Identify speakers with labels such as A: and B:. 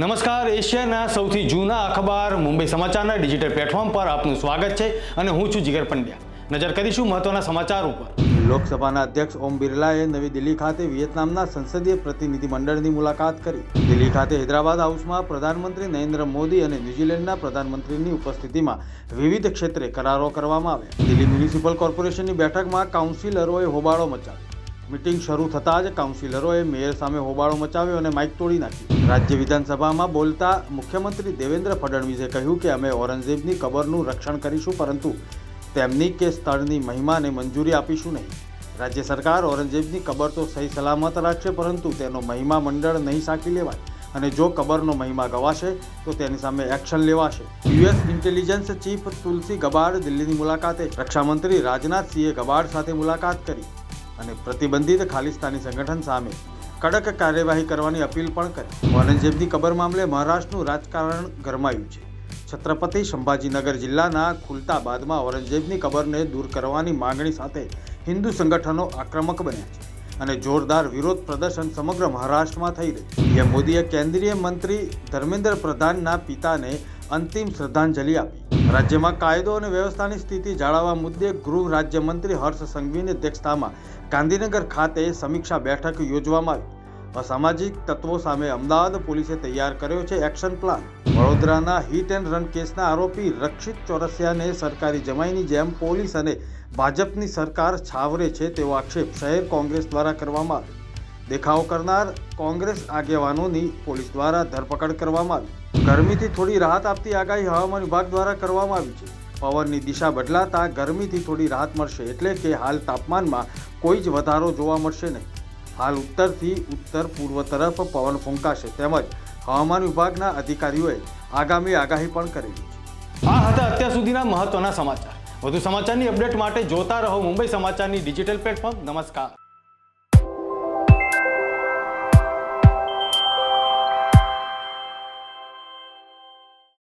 A: નમસ્કાર, એશિયાના સૌથી જૂના અખબાર મુંબઈ સમાચારના ડિજિટલ પ્લેટફોર્મ પર આપનું સ્વાગત છે અને હું છું જીગર પંડ્યા. નજર કરીશું મહત્વના સમાચાર ઉપર. લોકસભાના અધ્યક્ષ ઓમ બિરલાએ નવી દિલ્હી ખાતે વિયેતનામના સંસદીય પ્રતિનિધિ મંડળની મુલાકાત કરી. દિલ્હી ખાતે હૈદરાબાદ હાઉસમાં પ્રધાનમંત્રી નરેન્દ્ર મોદી અને ન્યૂઝીલેન્ડના પ્રધાનમંત્રીની ઉપસ્થિતિમાં વિવિધ ક્ષેત્રે કરારો કરવામાં આવ્યા. દિલ્હી મ્યુનિસિપલ કોર્પોરેશનની બેઠકમાં કાઉન્સિલરોએ હોબાળો મચાવ્યો. મીટિંગ શરૂ થતાં જ કાઉન્સિલરોએ મેયર સામે હોબાળો મચાવ્યો અને માઇક તોડી નાખી. રાજ્ય વિધાનસભામાં બોલતા મુખ્યમંત્રી દેવેન્દ્ર ફડણવીસે કહ્યું કે અમે ઔરંગઝેબની કબરનું રક્ષણ કરીશું, પરંતુ તેમની કે સ્થળની મહિમાને મંજૂરી આપીશું નહીં. રાજ્ય સરકાર ઔરંગઝેબની કબર તો સહી સલામત રાખશે, પરંતુ તેનો મહિમા મંડળ નહીં સાંકી લેવાય. અને જો કબરનો મહિમા ગવાશે, તો તેની સામે એક્શન લેવાશે. US intelligence chief Tulsi Gabbard દિલ્હીની મુલાકાતે રક્ષામંત્રી રાજનાથસિંહે ગબાડ સાથે મુલાકાત કરી. અને પ્રતિબંધિત ખાલિસ્તાની સંગઠન સામે કડક કાર્યવાહી કરવાની અપીલ પણ કરી. ઔરંગઝેબની કબર મામલે મહારાષ્ટ્રનું રાજકારણ ગરમાયું છે. છત્રપતિ સંભાજીનગર જિલ્લાના ખુલતાબાદમાં ઔરંગઝેબની કબરને દૂર કરવાની માંગણી સાથે હિન્દુ સંગઠનો આક્રમક બન્યા છે અને જોરદાર વિરોધ પ્રદર્શન સમગ્ર મહારાષ્ટ્રમાં થઈ રહ્યું પીએમ મોદીએ કેન્દ્રીય મંત્રી ધર્મેન્દ્ર પ્રધાનના પિતાને અંતિમ શ્રદ્ધાંજલિ આપી. રાજ્યમાં કાયદો અને વ્યવસ્થાની સ્થિતિ જાળવવા મુદ્દે ગૃહ રાજ્યમંત્રી હર્ષ સંઘવીની અધ્યક્ષતામાં ગાંધીનગર ખાતે સમીક્ષા બેઠક યોજવામાં આવી. અસામાજિક તત્વો સામે અમદાવાદ પોલીસે તૈયાર કર્યો છે એક્શન પ્લાન. વડોદરાના હિટ એન્ડ રન કેસના આરોપી રક્ષિત ચોરસિયાને સરકારી જમાઈની જેમ પોલીસ અને ભાજપની સરકાર છાવરે છે તેવો આક્ષેપ શહેર કોંગ્રેસ દ્વારા કરવામાં આવ્યો. દેખાવ કરનાર કોંગ્રેસ આગેવાનોની પોલીસ દ્વારા ધરપકડ કરવામાં આવી. ગરમીથી થોડી રાહત આપતી આગાહી હવામાન વિભાગ દ્વારા કરવામાં આવી છે. પવનની દિશા બદલાતા ગરમીથી થોડી રાહત મળશે એટલે કે હાલ તાપમાનમાં કોઈ જ વધારો જોવા મળશે નહીં. હાલ ઉત્તરથી ઉત્તર પૂર્વ તરફ પવન ફૂંકાશે તેમજ હવામાન વિભાગના અધિકારીઓએ આગામી આગાહી પણ કરેલી છે. આ હતા અત્યાર સુધીના મહત્વના સમાચાર. વધુ સમાચારની અપડેટ માટે જોતા રહો મુંબઈ સમાચારની ડિજિટલ પ્લેટફોર્મ. નમસ્કાર.